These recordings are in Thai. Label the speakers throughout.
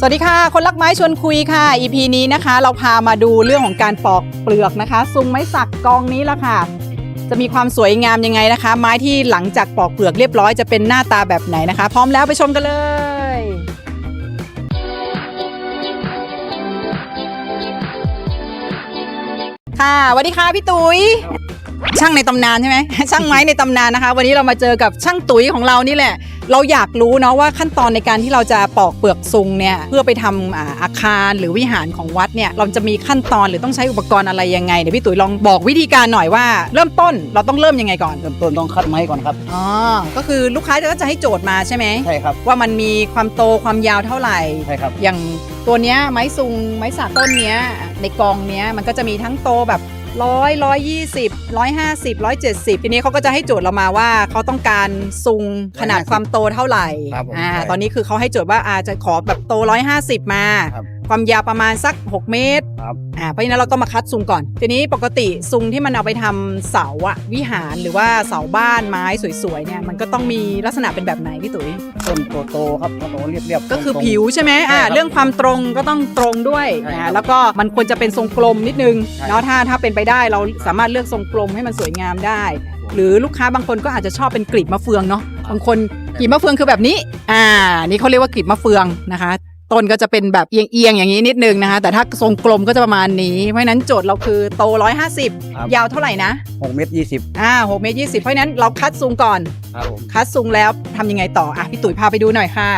Speaker 1: สวัสดีค่ะ คนรักไม้ชวนคุยค่ะ EP นี้นะคะ เราพามาดูเรื่องของการปอกเปลือกนะคะ ซุงไม้สักกองนี้ละค่ะ จะมีความสวยงามยังไงนะคะ ไม้ที่หลังจากปอกเปลือกเรียบร้อยจะเป็นหน้าตาแบบไหนนะคะ พร้อมแล้วไปชมกันเลยค่ะสวัสดีค่ะพี่ตุ๋ยช่างในตำนานใช่ไหมช่างไม้ในตำนานนะคะ วันนี้เรามาเจอกับช่างตุ๋ยของเรานี่แหละ เราอยากรู้เนาะว่าขั้นตอนในการที่เราจะปอกเปลือกซุงเนี่ยเพื่อไปทำอาอาคารหรือวิหารของวัดเนี่ยเราจะมีขั้นตอนหรือต้องใช้อุปกรณ์อะไรยังไงเดี๋ยวพี่ตุ๋ยลองบอกวิธีการหน่อยว่า เริ่มต้นเราต้องเริ่มยังไงก่อน
Speaker 2: เริ่มต้นต้องคัดไม้ก่อนครับ
Speaker 1: อ๋อก็คือลูกค้าก็จะให้โจทย์มาใช่ไหม
Speaker 2: ใช่ครับ
Speaker 1: ว่ามันมีความโตความยาวเท่าไหร่
Speaker 2: ใช่ครับ
Speaker 1: อย่างตัวเนี้ยไม้ซุงไม้สักต้นเนี้ยในกองเนี้ยมันก็จะมีทั้งโตแบบ ร้อยร้อยยี่สิบร้อยห้าสิบร้อยเจ็ดสิบทีนี้เขาก็จะให้โจทย์เรามาว่าเขาต้องการซุงขนาดความโตเท่าไหร่
Speaker 2: ครับผม
Speaker 1: อ่า
Speaker 2: ใช่
Speaker 1: ตอนนี้คือเขาให้โจทย์ว่าอาจจะขอแบบโตร้อยห้าสิบมา
Speaker 2: ครับ
Speaker 1: ความยาวประมาณสัก 6 เมตร
Speaker 2: ครับ
Speaker 1: อ่าเพราะฉะนั้นเราก็มาคัดซุงก่อน ทีนี้ปกติซุงที่มันเอาไปทำเสาอะวิหารหรือว่าเสาบ้านไม้สวยๆเนี่ยมันก็ต้องมีลักษณะเป็นแบบไหนพี่ตุ๋ย
Speaker 2: ต้นโตๆครับโตๆเรียบๆ
Speaker 1: ก็คือ
Speaker 2: ตรงๆ
Speaker 1: ผิวใช่ไหมอ่า
Speaker 2: ใช่ครับ
Speaker 1: เรื่องความตรงก็ต้องตรงด้วย
Speaker 2: ใช่ครับ
Speaker 1: นะแล้วก็มันควรจะเป็นทรงกลมนิดนึง
Speaker 2: ใช่
Speaker 1: เนาะถ้าถ้าเป็นไปได้เราสามารถเลือกทรงกลมให้มันสวยงามได้ หรือลูกค้าบางคนก็อาจจะชอบเป็นกลีบมะเฟืองเนาะบางคนกลีบมะเฟืองคือแบบนี้ อ่า นี่เขาเรียกว่ากลีบมะเฟืองนะคะ ต้นก็จะเป็นแบบเอียงๆอย่างนี้นิดนึงนะคะ แต่ถ้าทรงกลมก็จะประมาณนี้ เพราะฉะนั้นโจทย์เราคือโต150 ยาวเท่าไหร่นะ
Speaker 2: หกเมตรยี่สิบ
Speaker 1: อ่า6เมตร20 เพราะฉะนั้นเราคัดซุงก่อน
Speaker 2: ครับผม
Speaker 1: คัดซุงแล้วทำยังไงต่อ อะ พี่ตุ๋ยพาไปดูหน่อยค่ะ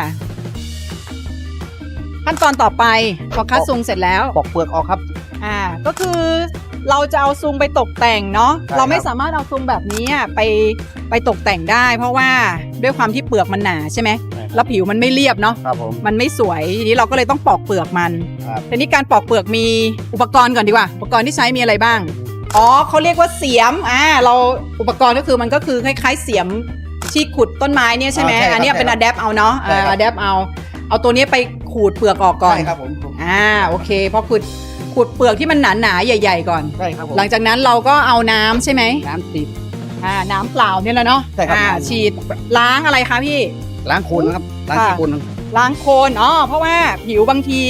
Speaker 1: ขั้นตอนต่อไปพอคัดซุงเสร็จแล้ว
Speaker 2: ปอกเปลือกออกครับ
Speaker 1: อ่าก็คือเราจะเอาซุงไปตกแต่งเนาะ
Speaker 2: ใช่ครับ
Speaker 1: เราไม่สามารถเอาซุงแบบนี้อะไปไปตกแต่งได้ เพราะว่า ด้วยความที่เปลือกมันหนาใช่ไหมแล้วผิวมันไม่เรียบเนาะ
Speaker 2: ครับผม
Speaker 1: มันไม่สวยทีนี้เราก็เลยต้องปอกเปลือกมัน
Speaker 2: ครับ
Speaker 1: ทีนี้การปอกเปลือกมีอุปกรณ์ก่อนดีกว่า อุปกรณ์ที่ใช้มีอะไรบ้างอ๋อเขาเรียกว่าเสียมอ่าเราอุปกรณ์ก็คือมันก็คือคล้ายๆเสียมที่ขุดต้นไม้เนี่ยใช่ไหม
Speaker 2: อ่าใช่ครับ
Speaker 1: อันเนี้ยเป็น
Speaker 2: ใช่
Speaker 1: อะ
Speaker 2: ครับ
Speaker 1: แดปเอาเนาะ
Speaker 2: ใช่ครับ
Speaker 1: อะแดปเอา เอาตัวนี้ไปขูดเปลือกออกก่อน
Speaker 2: ใช่ครับผม
Speaker 1: อ่าโอเคพอขูดขูดเปลือกที่มันหนาๆใหญ่ ๆ ก่อน
Speaker 2: ใช่ครับผม
Speaker 1: หลังจากนั้นเราก็เอาน้ำใช่ไหม
Speaker 2: น้ำติด
Speaker 1: อ่าน้ำเปล่าเนี่ยแหละเนาะ
Speaker 2: ใช่ครับ
Speaker 1: อ่า
Speaker 2: น้ำ
Speaker 1: ฉีดล้างอะไรคะพี่
Speaker 2: ล้างโคลนนะครับล้าง
Speaker 1: ค่ะ
Speaker 2: ขี้โคลน
Speaker 1: ล้างโคลนอ๋อเพราะว่าผิวบางที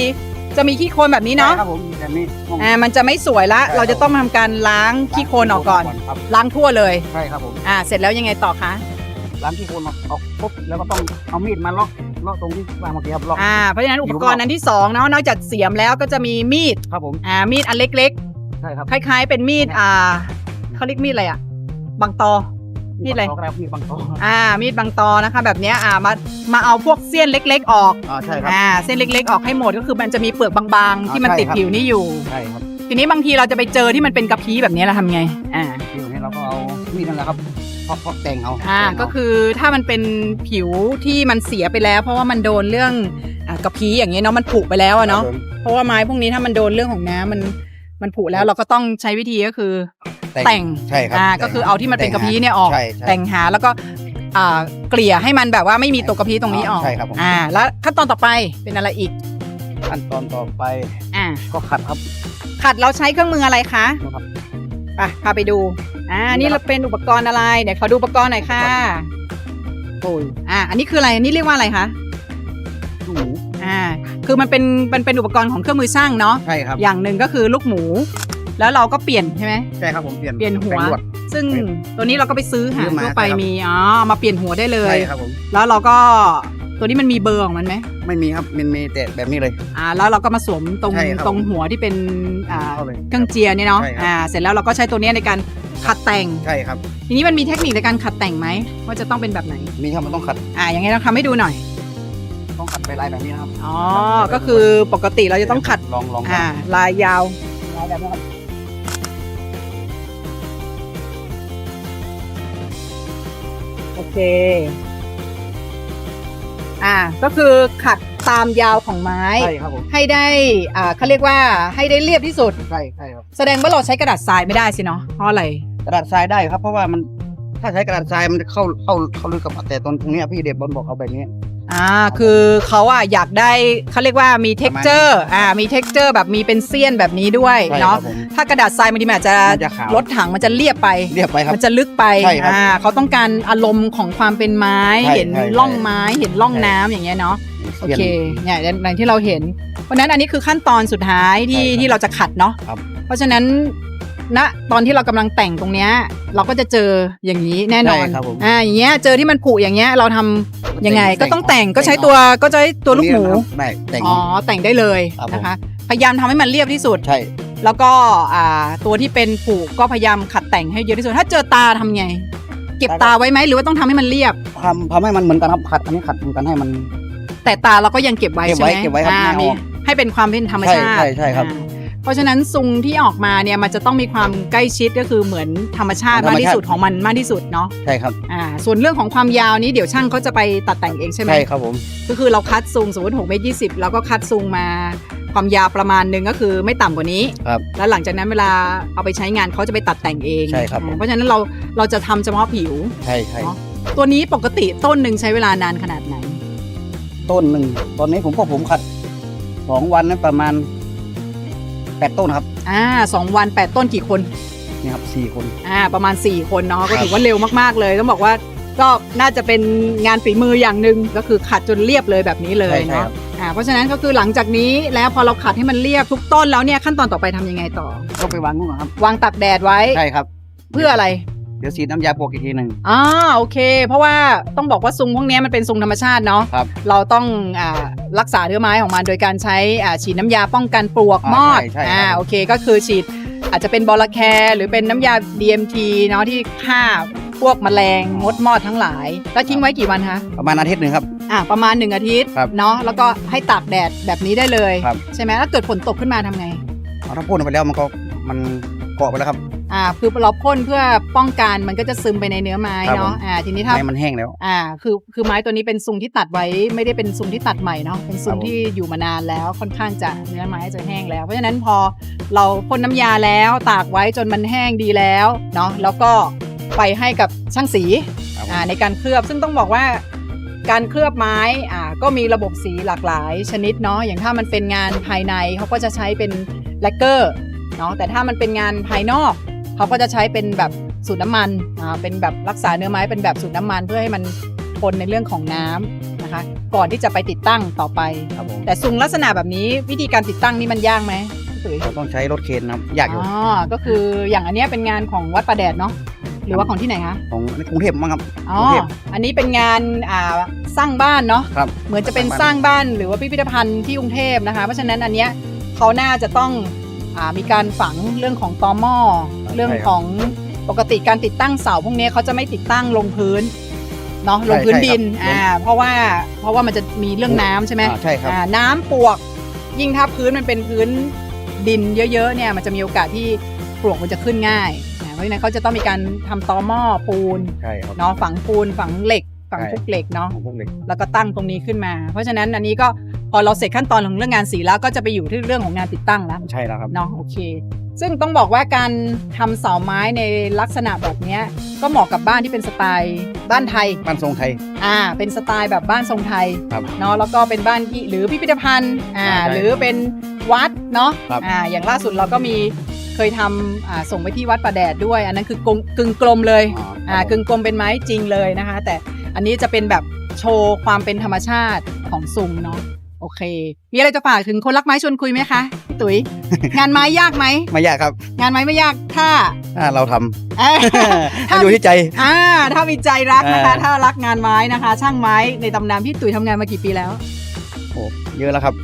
Speaker 1: จะมีขี้โคลนแบบนี้เนาะ
Speaker 2: ใช่ครับผมแบบนี้
Speaker 1: อ่ามันจะไม่สวยละ
Speaker 2: ใช่ครับ
Speaker 1: เราจะต้องทำการล้างขี้โคลนออกก่อน
Speaker 2: ครับ
Speaker 1: ล้างทั่วเลย
Speaker 2: ใช่ครับผม
Speaker 1: อ่าเสร็จแล้วยังไงต่อคะ
Speaker 2: ล้างขี้โคลนออกออกปุ๊บแล้วก็ต้องเอามีดมาล็อกล็อกตรงที่วางเมื่อกี้ครับล็อก
Speaker 1: อ่าเพราะฉะนั้นอุปกรณ์
Speaker 2: ผิวหมอก
Speaker 1: อันที่สองเนาะนอกจากเสียมแล้วก็จะมีมีด
Speaker 2: ครับผม
Speaker 1: อ่ามีดอันเล็ก
Speaker 2: ใช่ครับ
Speaker 1: ๆคล้าย ๆ เป็นมีดอ่าเขาเรียกมีดอะไรอะ บางตอ มีดอะไร
Speaker 2: บางตก็ด้มีดบางตอ
Speaker 1: อ่า มีดบางตอนะคะ แบบเนี้ยอ่ามามาเอาพวกเสี้ยนเล็ก ๆ ออก
Speaker 2: อ่าใช่ครับ
Speaker 1: อ่าเส้นเล็ก ๆ ออกให้หมดก็คือมันจะมีเปลือกบางๆ ที่มัน
Speaker 2: อ่าใช่
Speaker 1: ติด
Speaker 2: ครับ
Speaker 1: ผิวนี่อยู่
Speaker 2: ใช่ครับ
Speaker 1: ทีนี้บางทีเราจะไปเจอที่มันเป็นกระพี้แบบนี้เราทำไงอ่า
Speaker 2: ผิวนี้เราก็เอามีดนั่นแหละครับเพาะเพาะแต่งเอา
Speaker 1: อ่า
Speaker 2: แต่งเา
Speaker 1: ก็คือถ้ามันเป็นผิวที่มันเสียไปแล้ว เพราะว่ามันโดนเรื่องอ่ากระพี้อย่างเงี้ยเนาะมันผุไปแล้วอะเนาะ
Speaker 2: ครับผม
Speaker 1: เพราะว่าไม้พวกนี้ถ้ามันโดนเรื่องของน้ำมันมันผุแล้วเราก็ต้องใช้วิธีก็คือ แต่ง
Speaker 2: ใช่ครับ
Speaker 1: อ่า
Speaker 2: แต่ง
Speaker 1: ก็คือเอาที่มันเป็นกระพี้เนี่ยออก
Speaker 2: ใช่ใช่
Speaker 1: แต่งหาแล้วก็อ่าเกลี่ยให้มันแบบว่าไม่มีตัวกระพี้ตรงนี้ออก
Speaker 2: ใช่ครับผม
Speaker 1: อ่า แล้วขั้นตอนต่อไปเป็นอะไรอีก
Speaker 2: ขั้นตอนต่อไป
Speaker 1: อ่า
Speaker 2: ก็ขัดครับ
Speaker 1: ขัดเราใช้เครื่องมืออะไรคะ
Speaker 2: นะครับ
Speaker 1: ไปพาไปดูอ่านี่เราเป็นอุปกรณ์อะไรเดี๋ยวขอดูอุปกรณ์หน่อยค่ะโอ้ยอ่าอันนี้คืออะไรอันนี้เรียกว่าอะไรคะ
Speaker 2: ลูกหมู
Speaker 1: อ่าคือมันเป็นมันเป็นอุปกรณ์ของเครื่องมือช่างเนาะ
Speaker 2: ใช่ครับ
Speaker 1: อย่างหนึ่งก็คือลูกหมู แล้วเราก็เปลี่ยนใช่ไหม
Speaker 2: ใช่ครับผมเปลี่ยน
Speaker 1: เปลี่ยนหัว
Speaker 2: แปรงลด
Speaker 1: ซึ่งตัวนี้เราก็ไปซื้อหา
Speaker 2: ซื้อมา
Speaker 1: ทั่วไป
Speaker 2: ใช่ครับ
Speaker 1: มีอ๋อมาเปลี่ยนหัวได้เลย
Speaker 2: ใช่ครับผม
Speaker 1: แล้วเราก็ตัวนี้มันมีเบอร์ของมันไหม
Speaker 2: ไม่มีครับมันมีแต่แบบนี้เลย
Speaker 1: อ่าแล้วเราก็มาสวมตรง
Speaker 2: ใช่ครับ
Speaker 1: ตรงหัวที่เป็นอ่า
Speaker 2: เข้าเลย
Speaker 1: เครื่องเจียร์เนี่ยเนาะ
Speaker 2: ใช่ครับ
Speaker 1: อ่าเสร็จแล้วเราก็ใช้ตัวเนี้ยในการขัดแต่ง
Speaker 2: ใช่ครับ
Speaker 1: ทีนี้มันมีเทคนิคในการขัดแต่งไหมว่าจะต้องเป็นแบบไหน
Speaker 2: มีครับมันต้องขัด
Speaker 1: อ่าอย่างไงเราทำให้ดูหน่อย
Speaker 2: ต้องขัดไปลายแบบนี้นะครับ
Speaker 1: อ๋อ ก็คือปกติเราจะต้องขัด
Speaker 2: ลองลอง
Speaker 1: อ่าลายยาวลายแบบนี้ครับ เค อ่า ก็คือขัดตามยาวของไม้
Speaker 2: ใช่ครับผม
Speaker 1: ให้ได้ อ่าเขาเรียกว่าให้ได้เรียบที่สุด
Speaker 2: ใช่ใช่ครับ
Speaker 1: แสดงว่าเราใช้กระดาษทรายไม่ได้สิเนาะเพราะอะไร
Speaker 2: กระดาษทรายได้ครับ เพราะว่ามันถ้าใช้กระดาษทรายมันจะเข้าเข้าเข้าลึกกับแต่ตอนตรงเนี้ยพี่เดบบอลบอกเขาแบบนี้
Speaker 1: อ่าคือเขาอะอยากได้เขาเรียกว่ามี texture อ่ามี texture แบบมีเป็นเสี้ยนแบบนี้ด้วย
Speaker 2: ใช่
Speaker 1: เนาะ
Speaker 2: ครับผม
Speaker 1: ถ้ากระดาษทรายบางทีมันอาจจะ
Speaker 2: มันจะขาว
Speaker 1: ลดถังมันจะเรียบไป
Speaker 2: เรียบไปครับ
Speaker 1: มันจะลึกไป
Speaker 2: ใช่ครับ
Speaker 1: อ่าเขาต้องการอารมณ์ของความเป็นไม้
Speaker 2: ใช่
Speaker 1: เห็น
Speaker 2: ใช่
Speaker 1: ร่องไม้เห็นร่องน้ำอย่างเงี้ยเนาะ
Speaker 2: ส
Speaker 1: โอ
Speaker 2: เทียน
Speaker 1: เคเนี่ยอย่างที่เราเห็น เพราะฉะนั้นอันนี้คือขั้นตอนสุดท้ายที่
Speaker 2: ใช่ครับ
Speaker 1: ที่เราจะขัดเนาะ
Speaker 2: ครับ
Speaker 1: เพราะฉะนั้นณตอนที่เรากำลังแต่งตรงเนี้ยเราก็จะเจออย่างนี้แน่นอน
Speaker 2: ใช่ครับผม
Speaker 1: อ่าอย่างเงี้ยเจอที่มันผุอย่างเงี้ยเราทำ ยังไงก็ต้องแต่งก็ใช้
Speaker 2: แต่ง
Speaker 1: ตัวก็ใช้ตัวลูกหมู
Speaker 2: ตรงนี้นะครับได้แต่ง
Speaker 1: อ๋อแต่งได้เลย
Speaker 2: ครับผม
Speaker 1: นะคะ พยายามทำให้มันเรียบที่สุด
Speaker 2: ใช่
Speaker 1: แล้วก็อ่าตัวที่เป็นผูกก็พยายามขัดแต่งให้เยอะที่สุด ถ้าเจอตาทำไง เก็บตาไว้ไหมหรือว่าต้องทำให้มันเรียบ
Speaker 2: ทำทำให้มันเหมือนกันครับขัดอันนี้ขัดเหมือนกันให้มัน
Speaker 1: แต่ตาเราก็ยังเก็บไว้
Speaker 2: เก็บ
Speaker 1: ใช่
Speaker 2: ไว้
Speaker 1: ไหม
Speaker 2: เก็บไว้ครับ
Speaker 1: อ่า
Speaker 2: ไม่เอา
Speaker 1: มีให้เป็นความเป็นธรรมชาติ
Speaker 2: ใช่ใช่ใช่ครับ
Speaker 1: อ่า เพราะฉะนั้นซุงที่ออกมาเนี่ยมันจะต้องมีความใกล้ชิดก็คือเหมือนธรรมชาติ
Speaker 2: ธรร
Speaker 1: มามก
Speaker 2: ชาติ
Speaker 1: ที่สุดของมันมากที่สุดเนาะ
Speaker 2: ใช่ครับ
Speaker 1: อ่าส่วนเรื่องของความยาวนี้เดี๋ยวช่างเขาจะไปตัดแต่งเองใช่ไหม
Speaker 2: ใช่ครับผม
Speaker 1: ก็คือเราคัดซุงสมมติ6เมตร20เราก็คัดซุงมาความยาวประมาณหนึ่งก็คือไม่ต่ำกว่านี้
Speaker 2: ครับ
Speaker 1: แล้วหลังจากนั้นเวลาเอาไปใช้งานเขาจะไปตัดแต่งเอง
Speaker 2: ใช่ครับ
Speaker 1: อ่าเพราะฉะนั้นเราเราจะทำเฉพาะผิว
Speaker 2: ใช่ใช่
Speaker 1: เนาะ ตัวนี้ปกติต้นหนึ่งใช้เวลานานขนาดไหน
Speaker 2: ต้นหนึ่งตอนนี้ผมพวกผมขัดสองวันนั้นประมาณ แปดต้นครับ
Speaker 1: อ่าสองวัน 8 ต้นกี่คน
Speaker 2: นี่ครับสี่คน
Speaker 1: อ่าประมาณ 4 คนเนาะก็
Speaker 2: ครับ
Speaker 1: ถือว่าเร็วมากๆเลยต้องบอกว่าก็น่าจะเป็นงานฝีมืออย่างหนึ่งก็คือขัดจนเรียบเลยแบบนี้เลย
Speaker 2: ใช่ใช่
Speaker 1: เนาะ
Speaker 2: ครับ
Speaker 1: อ่าเพราะฉะนั้นก็คือหลังจากนี้แล้วพอเราขัดให้มันเรียบทุกต้นแล้วเนี่ยขั้นตอนต่อไปทำยังไงต่อ
Speaker 2: ก็ไปวางนู่นครับ
Speaker 1: วางตากแดดไว้
Speaker 2: ใช่ครับ
Speaker 1: เพื่ออะไร
Speaker 2: เดี๋ยวสีดน้ำยาปลวกอีกทีหนึ่ง
Speaker 1: อ่าโอเค เพราะว่าต้องบอกว่าซุงพวกเนี้ยมันเป็นซุงธรรมชาติเนาะ
Speaker 2: ครับ
Speaker 1: เราต้องอ่ารักษาเนื้อไม้ของมันโดยการใช้อ่าฉีดน้ำยาป้องกันปลวก
Speaker 2: อ่าม
Speaker 1: อด
Speaker 2: ใช่ใช่
Speaker 1: อ่า
Speaker 2: ครับ
Speaker 1: โอเคก็คือฉีดอาจจะเป็นบอลแคร์หรือเป็นน้ำยา DMT เนาะที่ฆ่าพวกแมลงมดมอดทั้งหลาย แล้วทิ้งไว้กี่วันคะ
Speaker 2: ประมาณอาทิตย์หนึ่งครับ
Speaker 1: อ่าประมาณ1อาทิตย์
Speaker 2: ครับ
Speaker 1: เนาะแล้วก็ให้ตากแดดแบบนี้ได้เลย
Speaker 2: ครับ
Speaker 1: ใช่ไหมแล้วเกิดฝนตกขึ้นมาทำไง
Speaker 2: เอาถ้าพ่นไปแล้วมันก็มันเกาะไปแล้วครับ
Speaker 1: อ่าคือเราพ่นเพื่อป้องกันมันก็จะซึมไปในเนื้อไม้
Speaker 2: ครับ
Speaker 1: เนาะ
Speaker 2: ผม
Speaker 1: อ่าทีนี้ถ้า
Speaker 2: ให้มันแห้งแล้ว
Speaker 1: อ่าคือคือไม้ตัวนี้เป็นซุงที่ตัดไว้ไม่ได้เป็นซุงที่ตัดใหม่เนาะเป็นซุง
Speaker 2: ครับผม
Speaker 1: ที่อยู่มานานแล้วค่อนข้างจะเนื้อไม้จะแห้งแล้วเพราะฉะนั้นพอเราพ่นน้ำยาแล้วตากไว้จนมันแห้งดีแล้วเนาะแล้วก็ไปให้กับช่างสี
Speaker 2: ครับผม
Speaker 1: อ่าในการเคลือบซึ่งต้องบอกว่าการเคลือบไม้อ่าก็มีระบบสีหลากหลายชนิดเนาะอย่างถ้ามันเป็นงานภายในเขาก็จะใช้เป็นแลกเกอร์เนาะแต่ถ้ามันเป็นงานภายนอก เขาก็จะใช้เป็นแบบสูตรน้ำมันอ่าเป็นแบบรักษาเนื้อไม้เป็นแบบสูตรน้ำมันเพื่อให้มันทนในเรื่องของน้ำนะคะ ก่อนที่จะไปติดตั้งต่อไป
Speaker 2: ครับผม
Speaker 1: แต่ซุงลักษณะแบบนี้วิธีการติดตั้งนี่มันยากไหมพี่ตุ๋ย
Speaker 2: เราต้องใช้รถเคนนะครับยากอยู่
Speaker 1: อ๋อก็คืออย่างอันเนี้ยเป็นงานของวัดประแดดเนาะหรือว่าของที่ไหนคะ
Speaker 2: ของกรุงเทพมั้งครับ
Speaker 1: อ๋อก
Speaker 2: รุงเทพ
Speaker 1: อันนี้เป็นงานอ่าสร้างบ้านเนาะ
Speaker 2: ครับ
Speaker 1: เหมือนจะเป็นส
Speaker 2: ส
Speaker 1: ร้า
Speaker 2: ร้างง
Speaker 1: บ้า
Speaker 2: บ้านน
Speaker 1: หรือว่าพิพิธภัณฑ์ที่กรุงเทพนะคะ เพราะฉะนั้นอันเนี้ยเขาน่าจะต้องอามีการฝังเรื่องของตอหม้อ
Speaker 2: ครับ
Speaker 1: เรื่อง
Speaker 2: ใช่ครับ
Speaker 1: ของปกติการติดตั้งเสาพวกเนี้ยเขาจะไม่ติดตั้งลงพื้นเนาะลงพื้น
Speaker 2: ใช่
Speaker 1: ดิน
Speaker 2: ครับ
Speaker 1: อ่าเพราะว่าเพราะว่ามันจะมีเรื่องน้ำใช่ไหม
Speaker 2: อ่าใช่ครับ
Speaker 1: อ่าน้ำปลวก ยิ่งถ้าพื้นมันเป็นพื้นดินเยอะๆเนี่ยมันจะมีโอกาสที่ปลวกมันจะขึ้นง่ายอ่าเพราะฉะนั้นเขาจะต้องมีการทำตอหม้อปูน
Speaker 2: ใช่ครับ
Speaker 1: เนาะฝังปูนฝังเหล็กฝัง
Speaker 2: ใช่
Speaker 1: พุกเหล็กเนาะ
Speaker 2: ของพวกเล็ก
Speaker 1: แล้วก็ตั้งตรงนี้ขึ้นมา เพราะฉะนั้นอันนี้ก็พอเราเสร็จขั้นตอนของเรื่องงานสีแล้วก็จะไปอยู่ที่เรื่องของงานติดตั้งแล้ว
Speaker 2: ใช่แล้วครับ
Speaker 1: เนาะโอเค ซึ่งต้องบอกว่าการทำเสาไม้ในลักษณะแบบเนี้ยก็เหมาะกับบ้านที่เป็นสไตล์บ้านไทย
Speaker 2: บ้านทรงไทย
Speaker 1: อ่า เป็นสไตล์แบบบ้านทรงไทย
Speaker 2: ครับ
Speaker 1: เนาะแล้วก็เป็นบ้านที่หรือพิพิธภัณฑ์อ่า
Speaker 2: ใช่
Speaker 1: หรือเป็นวัดเนาะ
Speaker 2: ครับ
Speaker 1: อ่าอย่างล่าสุดเราก็มีเคยทำอ่าส่งไปที่วัดประแดดด้วย อันนั้นคือกลมกึ่งกลมเลยอ่ากึ่งกลมเป็นไม้จริงเลยนะคะ แต่อันนี้จะเป็นแบบโชว์ความเป็นธรรมชาติของซุงเนาะ โอเค มีอะไรจะฝากถึงคนรักไม้ชวนคุยไหมคะพี่ตุ๋ย งานไม้ยากไหม
Speaker 2: ไม่ยากครับ
Speaker 1: งานไม้ไม่ยากถ้า
Speaker 2: ถ้าเราทำ
Speaker 1: เอ้ยถ้า
Speaker 2: มันอยู่ที่ใจ
Speaker 1: อ่าถ้ามีใจรักนะคะ
Speaker 2: อ่า
Speaker 1: ถ้ารักงานไม้นะคะ ช่างไม้ในตำนานพี่ตุ๋ยทำงานมากี่ปีแล้ว
Speaker 2: โอ้เยอะแล้วครับ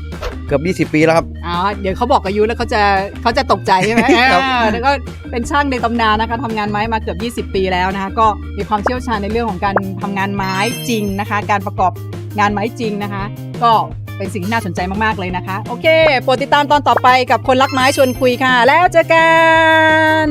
Speaker 2: เกือบ20 ปีแล้วครับ
Speaker 1: อ๋อ เดี๋ยวเขาบอกอายุแล้วเขาจะเขาจะตกใจใช่ไหม
Speaker 2: ครับ
Speaker 1: อ่าแล้วก็เป็นช่างในตำนานนะคะทำงานไม้มาเกือบ 20 ปีแล้วนะคะ ก็มีความเชี่ยวชาญในเรื่องของการทำงานไม้จริงนะคะ การประกอบงานไม้จริงนะคะ ก็ เป็นสิ่งที่น่าสนใจมากๆเลยนะคะ โอเคโปรดติดตามตอนต่อไปกับคนรักไม้ชวนคุยค่ะ แล้วเจอกัน